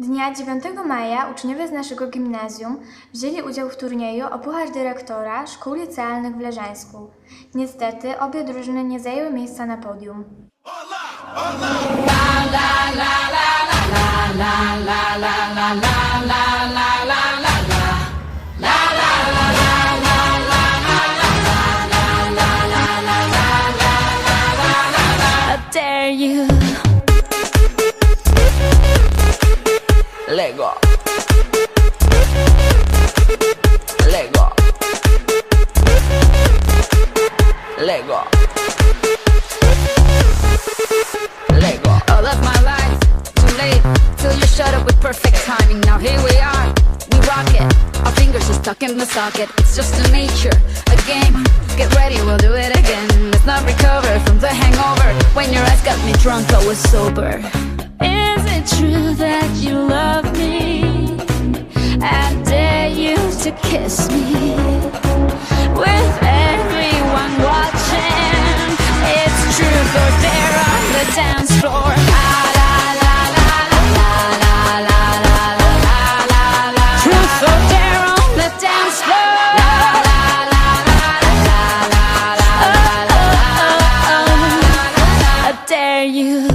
Dnia 9 maja uczniowie z naszego gimnazjum wzięli udział w turnieju o Puchar Dyrektora Szkół Licealnych w Leżańsku. Niestety obie drużyny nie zajęły miejsca na podium. How dare you? Lego. Lego. Lego. Lego. All of my life, too late till you shut up with perfect timing. Now here we are, we rock it. Our fingers are stuck in the socket. It's just a nature, a game. Get ready, we'll do it again. Let's not recover from the hangover. When your eyes got me drunk, I was sober. Is it true that you to kiss me. With everyone watching, it's truth or dare on the dance floor. La, la, la, la, la, la, la, la, la, la, la. Truth or dare on the dance floor. La, la, la, la, la, la, la, la, la, dare you.